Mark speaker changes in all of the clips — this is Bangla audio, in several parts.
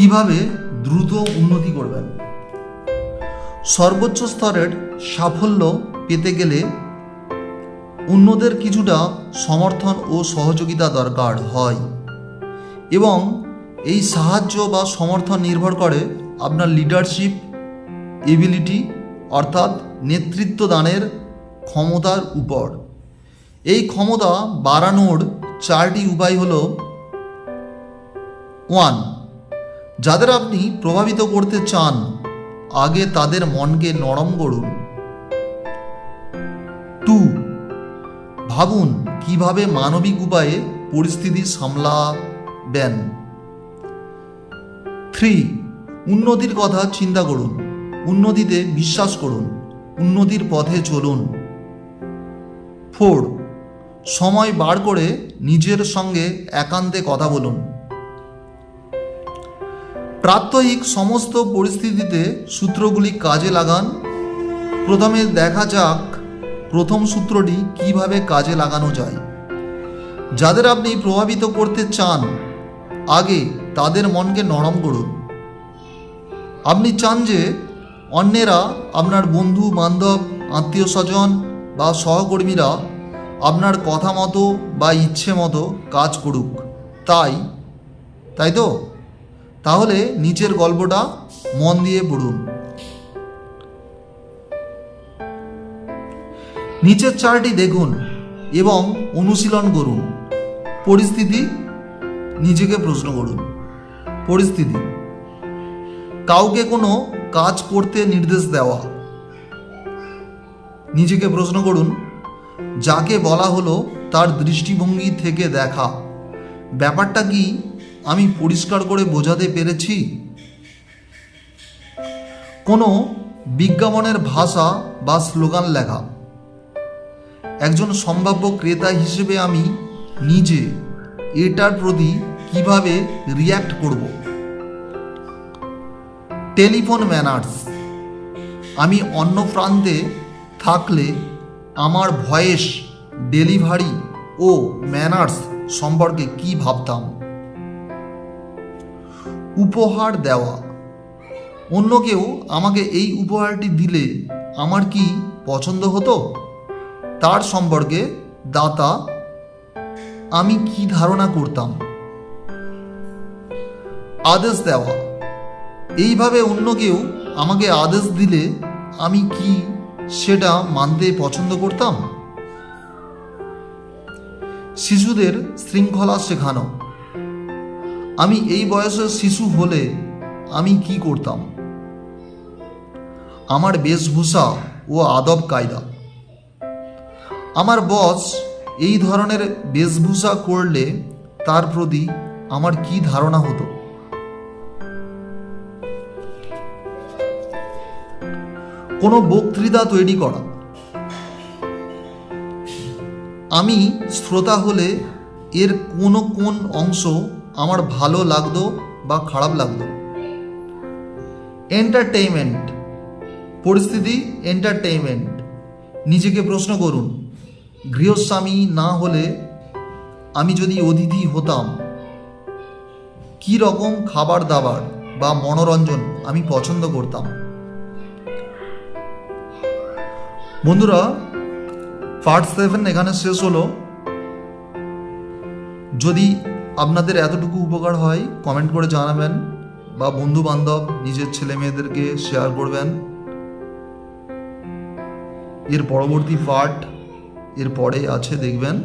Speaker 1: কীভাবে দ্রুত উন্নতি করবেন? সর্বোচ্চ স্তরের সাফল্য পেতে গেলে অন্যদের কিছুটা সমর্থন ও সহযোগিতা দরকার হয় এবং এই সাহায্য বা সমর্থন নির্ভর করে আপনার লিডারশিপ এবিলিটি অর্থাৎ নেতৃত্ব দানের ক্ষমতার উপর। এই ক্ষমতা বাড়ানোর চারটি উপায় হল ওয়ান যাদের আপনি প্রভাবিত করতে চান, আগে তাদের মনকে নরম করুন। টু, ভাবুন কীভাবে মানবিক উপায়ে পরিস্থিতি সামলাবেন। থ্রি, উন্নতির কথা চিন্তা করুন, উন্নতিতে বিশ্বাস করুন, উন্নতির পথে চলুন। ফোর, সময় বার করে নিজের সঙ্গে একান্তে কথা বলুন। প্রাত্যহিক সমস্ত পরিস্থিতিতে সূত্রগুলি কাজে লাগান। প্রথমে দেখা যাক প্রথম সূত্রটি কীভাবে কাজে লাগানো যায়। যাদের আপনি প্রভাবিত করতে চান, আগে তাদের মনকে নরম করুন। আপনি চান যে অন্যেরা আপনার বন্ধু, বান্ধব, আত্মীয় স্বজন বা সহকর্মীরা আপনার কথা মতো বা ইচ্ছে মতো কাজ করুক। তাই তাই তো? তাহলে নিচের গল্পটা মন দিয়ে পড়ুন। নিচের চারটি দেখুন এবং অনুশীলন করুন। পরিস্থিতি, নিজেকে প্রশ্ন করুন। পরিস্থিতি, কাউকে কোনো কাজ করতে নির্দেশ দেওয়া। নিজেকে প্রশ্ন করুন, যাকে বলা হলো তার দৃষ্টিভঙ্গি থেকে দেখা। ব্যাপারটা কি আমি পরিষ্কার করে বোঝাতে পেরেছি। কোনো বিজ্ঞাপনের ভাষা বা স্লোগান লেখা। একজন সম্ভাব্য ক্রেতা হিসেবে আমি নিজে এটার প্রতি কীভাবে রিয়্যাক্ট করব? Telephone manners. আমি অন্য প্রান্তে থাকলে আমার ভয়েস ডেলিভারি ও ম্যানার্স সম্পর্কে কি ভাবতাম? উপহার দেওয়া। অন্য কেউ আমাকে এই উপহারটি দিলে আমার কি পছন্দ হতো? তার সম্পর্কে দাতা, আমি কি ধারণা করতাম? আদেশ দেওয়া। এইভাবে অন্য কেউ আমাকে আদেশ দিলে আমি কি সেটা মানতে পছন্দ করতাম? শিশুদের শৃঙ্খলা শেখানো। আমি এই বয়সের শিশু হলে আমি কি করতাম? আমার বেশভূষা ও আদব কায়দা। আমার বস এই ধরনের বেশভূষা করলে তার প্রতি আমার কি ধারণা হতো? কোনো বক্তৃতা তৈরি করা। আমি শ্রোতা হলে এর কোনো কোন অংশ আমার ভালো লাগতো বা খারাপ লাগতো। এন্টারটেইনমেন্ট পরিস্থিতি এন্টারটেইনমেন্ট নিজেকে প্রশ্ন করুন, গৃহস্বামী না হলে আমি যদি অতিথি হতাম, কি রকম খাবার দাবার বা মনোরঞ্জন আমি পছন্দ করতাম? বন্ধুরা পার্ট সেভেন এখানে শেষ হলো। যদি আপনাদের এতটুকু উপকার হয় কমেন্ট করে জানাবেন বা বন্ধু বান্ধব নিজের ছেলে মেয়েদেরকে শেয়ার করবেন। এর পরবর্তী পার্ট এর পরে আছে দেখবেন,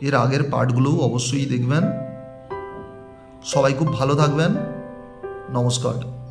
Speaker 1: এর আগের পার্টগুলোও অবশ্যই দেখবেন। সবাই খুব ভালো থাকবেন। নমস্কার।